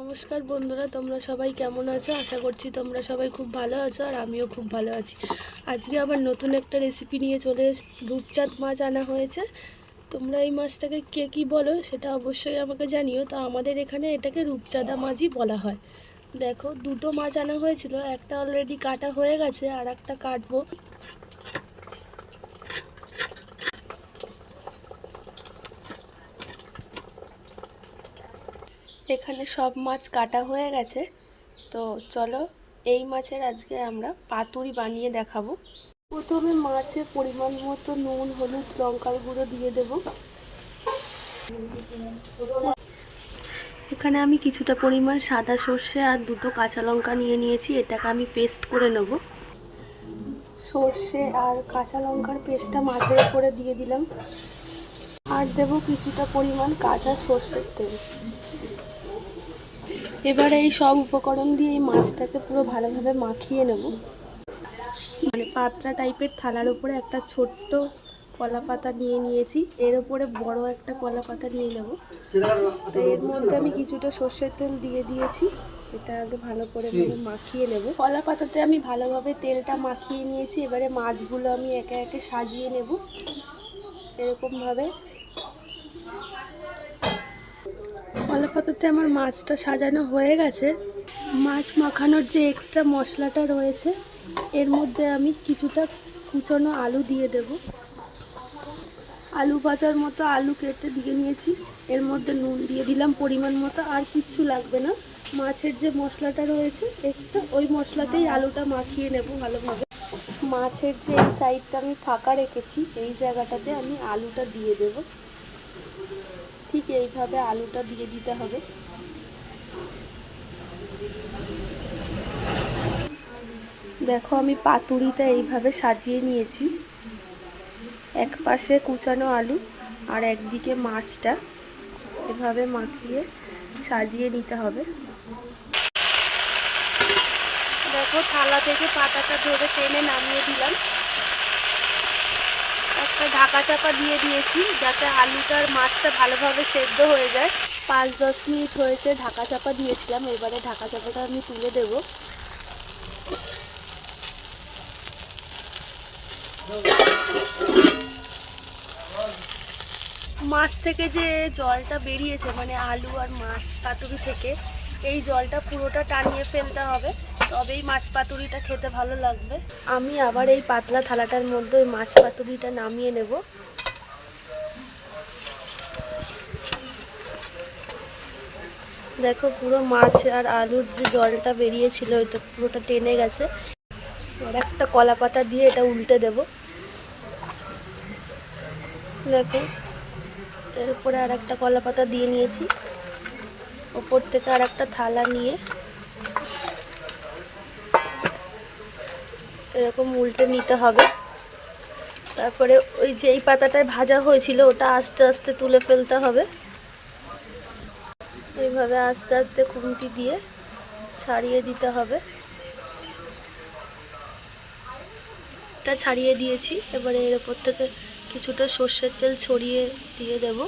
নমস্কার বন্ধুরা, তোমরা সবাই কেমন আছো? আশা করছি তোমরা সবাই খুব ভালো আছো আর আমিও খুব ভালো আছি। আজকে আবার নতুন একটা রেসিপি নিয়ে চলে রূপচাঁদ মাছ আনা হয়েছে। তোমরা এই মাছটাকে কে কী বলো সেটা অবশ্যই আমাকে জানিও। তো আমাদের এখানে এটাকে রূপচাঁদা মাছই বলা হয়। দেখো, দুটো মাছ আনা হয়েছিল, একটা অলরেডি কাটা হয়ে গেছে আর একটা কাটবো। এখানে সব মাছ কাটা হয়ে গেছে। তো চলো এই মাছের আজকে আমরা পাতুরি বানিয়ে দেখাবো। প্রথমে মাছে পরিমাণ মতো নুন, হলুদ, লঙ্কার গুঁড়ো দিয়ে দেব। এখানে আমি কিছুটা পরিমাণ সাদা সর্ষে আর দুটো কাঁচা লঙ্কা নিয়ে নিয়েছি, এটাকে আমি পেস্ট করে নেব। সর্ষে আর কাঁচা লঙ্কার পেস্টটা মাছের উপরে দিয়ে দিলাম। আর দেব কিছুটা পরিমাণ কাঁচা সর্ষের তেল। এবারে এই সব উপকরণ দিয়ে এই মাছটাকে পুরো ভালোভাবে মাখিয়ে নেব। মানে পাতলা টাইপের থালার উপরে একটা ছোট্ট কলা পাতা নিয়ে নিয়েছি। এর উপরে বড় একটা কলা পাতা নিয়ে নেব। তো এর মধ্যে আমি কিছুটা সর্ষের তেল দিয়ে দিয়েছি। এটা আগে ভালো করে মাখিয়ে নেব। কলা পাতাতে আমি ভালোভাবে তেলটা মাখিয়ে নিয়েছি। এবারে মাছগুলো আমি একে একে সাজিয়ে নেব। এরকমভাবে কলা আমার মাছটা সাজানো হয়ে গেছে। মাছ মাখানোর যে এক্সট্রা মশলাটা রয়েছে, এর মধ্যে আমি কিছুটা কুচনো আলু দিয়ে দেব। আলু ভাজার মতো আলু কেটে দিয়ে নিয়েছি। এর মধ্যে নুন দিয়ে দিলাম পরিমাণ মতো, আর কিচ্ছু লাগবে না। মাছের যে মশলাটা রয়েছে এক্সট্রা ওই মশলাতেই আলুটা মাখিয়ে নেব ভালোভাবে। মাছের যে এই সাইডটা আমি ফাঁকা রেখেছি, এই জায়গাটাতে আমি আলুটা দিয়ে দেবো। ঠিক এইভাবে আলুটা দিয়ে দিতে হবে। দেখো, আমি পাতুরিটা এইভাবে সাজিয়ে নিয়েছি। এক পাশে কুচানো আলু আর একদিকে মাছটা এভাবে মাখিয়ে সাজিয়ে নিতে হবে। দেখো, থালা থেকে পাতাটা ধরে টেনে নামিয়ে দিলাম। একটা ঢাকা চাপা দিয়ে দিয়েছি যাতে আলুটার মাছটা ভালোভাবে সেদ্ধ হয়ে যায়। পাঁচ, দশ মিনিট হয়েছে ঢাকা চাপা দিয়েছিলাম, এবারে ঢাকা চাপাটা আমি তুলে দেব। মাছ থেকে যে জলটা বেরিয়েছে মানে আলু আর মাছ পাতুরি থেকে, এই জলটা পুরোটা টানিয়ে ফেলতে হবে। তবেই মাছ পাতুরিটা খেতে ভালো লাগবে। আমি আবার এই পাতলা থালাটার মধ্যে ওই মাছ পাতুরিটা নামিয়ে নেব। দেখো পুরো মাছ আর আলুর যে জলটা বেরিয়েছিল, ওইটা পুরোটা টেনে গেছে। আর একটা কলা পাতা দিয়ে এটা উল্টে দেব। দেখো এরপরে আর একটা কলা পাতা দিয়ে নিয়েছি। ওপর থেকে আর একটা থালা নিয়ে এরকম উল্টে নিতে হবে। তারপরে ওই যে এই পাতাটায় ভাজা হয়েছিল, ওটা আস্তে আস্তে তুলে ফেলতে হবে। এইভাবে আস্তে আস্তে খুন্তি দিয়ে ছাড়িয়ে দিতে হবে। ছাড়িয়ে দিয়েছি, এবারে এর ওপর থেকে কিছুটা সর্ষের তেল ছড়িয়ে দিয়ে দেব।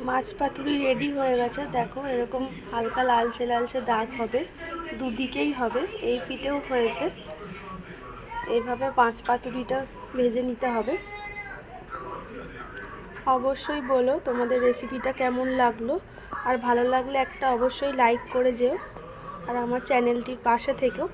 মাছ পাতুরি রেডি হয়ে গেছে। দেখো, এরকম হালকা লালচে লালচে দাগ হবে। দুদিকেই হবে। এই পিঠেও হয়েছে। এইভাবে পাঁচ পাতুরিটা ভেজে নিতে হবে। অবশ্যই বলো তোমাদের রেসিপিটা কেমন লাগল। আর ভালো লাগলে একটা অবশ্যই লাইক করে যেও। আর আমার চ্যানেলটির পাশে থেকেও।